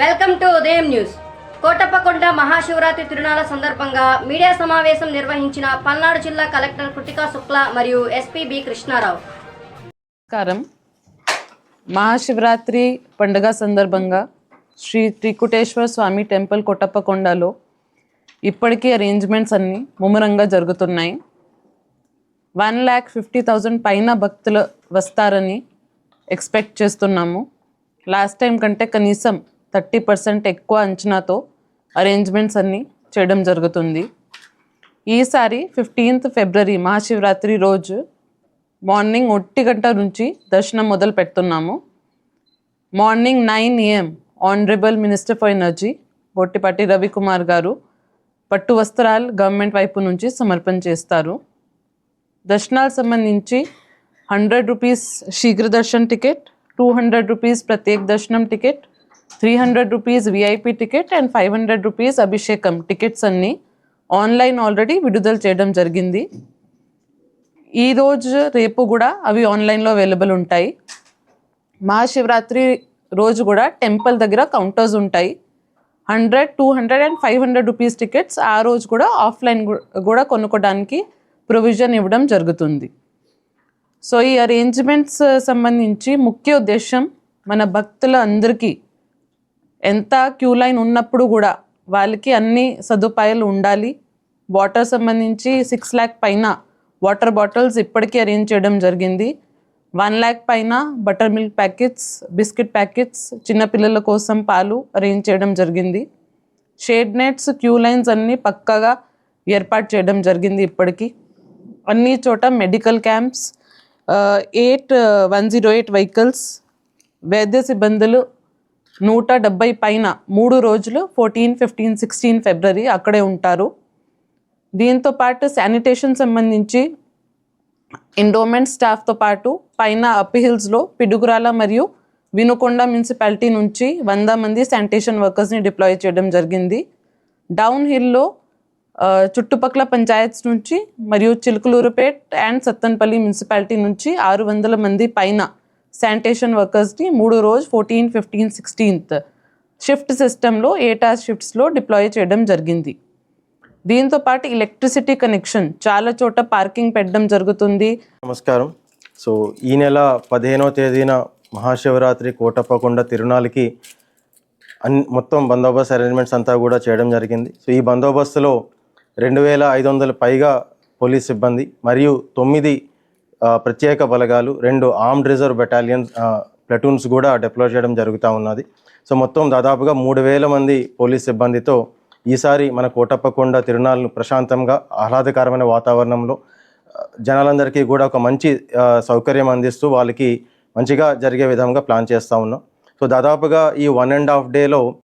Welcome to Udayam news. Kotappakonda Mahashivratri తిరుణాల సందర్భంగా media సమావేశం నిర్వహించిన పల్నాడు జిల్లా కలెక్టర్ కృతికా శుక్ల మరియు ఎస్పీ బి కృష్ణారావు. నమస్కారం. మహాశివరాత్రి పండుగ సందర్భంగా శ్రీ త్రికుటేశ్వర స్వామి టెంపుల్ కొట్టప్పకొండలో ఇప్పటికీ అరేంజ్మెంట్స్ అన్నీ ముమ్మరంగా జరుగుతున్నాయి. వన్ ల్యాక్ ఫిఫ్టీ థౌజండ్ పైన భక్తులు వస్తారని ఎక్స్పెక్ట్ చేస్తున్నాము. లాస్ట్ టైం కంటే కనీసం థర్టీ పర్సెంట్ ఎక్కువ అంచనాతో అరేంజ్మెంట్స్ అన్నీ చేయడం జరుగుతుంది. ఈసారి ఫిఫ్టీన్త్ ఫిబ్రవరి మహాశివరాత్రి రోజు మార్నింగ్ ఒంటి గంట నుంచి దర్శనం మొదలు పెడుతున్నాము. Morning nine AM honourable minister for energy Bottipati Ravikumar garu పట్టు వస్త్రాలు గవర్నమెంట్ వైపు నుంచి సమర్పణ చేస్తారు. దర్శనాలకు సంబంధించి హండ్రెడ్ రూపీస్ శీఘ్ర దర్శనం టికెట్ టూ హండ్రెడ్ రూపీస్ ప్రత్యేక దర్శనం ticket three hundred rupees VIP ticket and five hundred rupees అభిషేకం టికెట్స్ అన్నీ ఆన్లైన్ ఆల్రెడీ విడుదల చేయడం జరిగింది. ఈరోజు రేపు కూడా అవి ఆన్లైన్లో అవైలబుల్ ఉంటాయి. మహాశివరాత్రి రోజు కూడా టెంపుల్ దగ్గర కౌంటర్స్ ఉంటాయి. Hundred two hundred and five hundred rupees tickets ఆ రోజు కూడా ఆఫ్లైన్ కూడా కొనుక్కోవడానికి ప్రొవిజన్ ఇవ్వడం జరుగుతుంది. సో ఈ అరేంజ్మెంట్స్ సంబంధించి ముఖ్య ఉద్దేశం మన భక్తుల అందరికీ ఎంత క్యూ లైన్ ఉన్నప్పుడు కూడా వాళ్ళకి అన్ని సదుపాయాలు ఉండాలి. వాటర్ సంబంధించి సిక్స్ ల్యాక్ పైన వాటర్ బాటిల్స్ ఇప్పటికీ అరేంజ్ చేయడం జరిగింది. వన్ ల్యాక్ పైన butter milk packets biscuit packets చిన్నపిల్లల కోసం పాలు అరేంజ్ చేయడం జరిగింది. షేడ్ నెట్స్ క్యూ లైన్స్ అన్నీ పక్కగా ఏర్పాటు చేయడం జరిగింది ఇప్పటికీ. అన్ని చోట medical camps eight one zero eight vehicles వైద్య సిబ్బందులు నూట డెబ్బై పైన మూడు రోజులు ఫోర్టీన్ ఫిఫ్టీన్ సిక్స్టీన్ ఫిబ్రవరి అక్కడే ఉంటారు. దీంతో పాటు శానిటేషన్ సంబంధించి ఎండోమెంట్ స్టాఫ్తో పాటు పైన అప్పిహిల్స్లో పిడుగురాల మరియు వినుకొండ మున్సిపాలిటీ నుంచి వంద మంది శానిటేషన్ వర్కర్స్ని డిప్లాయ్ చేయడం జరిగింది. డౌన్ హిల్లో చుట్టుపక్కల పంచాయత్స్ నుంచి మరియు చిలుకలూరుపేట్ అండ్ సత్తన్పల్లి మున్సిపాలిటీ నుంచి ఆరు వందల మంది పైన శానిటేషన్ వర్కర్స్ని మూడు రోజు ఫోర్టీన్ ఫిఫ్టీన్ సిక్స్టీన్త్ షిఫ్ట్ సిస్టంలో ఏటాస్ షిఫ్ట్స్లో డిప్లాయ్ చేయడం జరిగింది. దీంతో పాటు ఎలక్ట్రిసిటీ కనెక్షన్ చాలా చోట పార్కింగ్ పెట్టడం జరుగుతుంది. నమస్కారం. సో ఈ నెల పదిహేనవ తేదీన మహాశివరాత్రి కోటప్పకొండ తిరునాళ్ళకి అన్ మొత్తం బందోబస్తు అరేంజ్మెంట్స్ అంతా కూడా చేయడం జరిగింది. సో ఈ బందోబస్తులో రెండు వేల ఐదు వందల పైగా పోలీస్ సిబ్బంది మరియు తొమ్మిది ప్రత్యేక బలగాలు రెండు ఆర్మ్డ్ రిజర్వ్ బెటాలియన్ ప్లటూన్స్ కూడా డిప్లాయ్ చేయడం జరుగుతూ ఉన్నది. సో మొత్తం దాదాపుగా మూడు వేల మంది పోలీస్ సిబ్బందితో ఈసారి మన కోటప్పకొండ తిరునాళ్ళను ప్రశాంతంగా ఆహ్లాదకరమైన వాతావరణంలో జనాలందరికీ కూడా ఒక మంచి సౌకర్యం అందిస్తూ వాళ్ళకి మంచిగా జరిగే విధంగా ప్లాన్ చేస్తూ ఉన్నాం. సో దాదాపుగా ఈ వన్ అండ్ హాఫ్ డేలో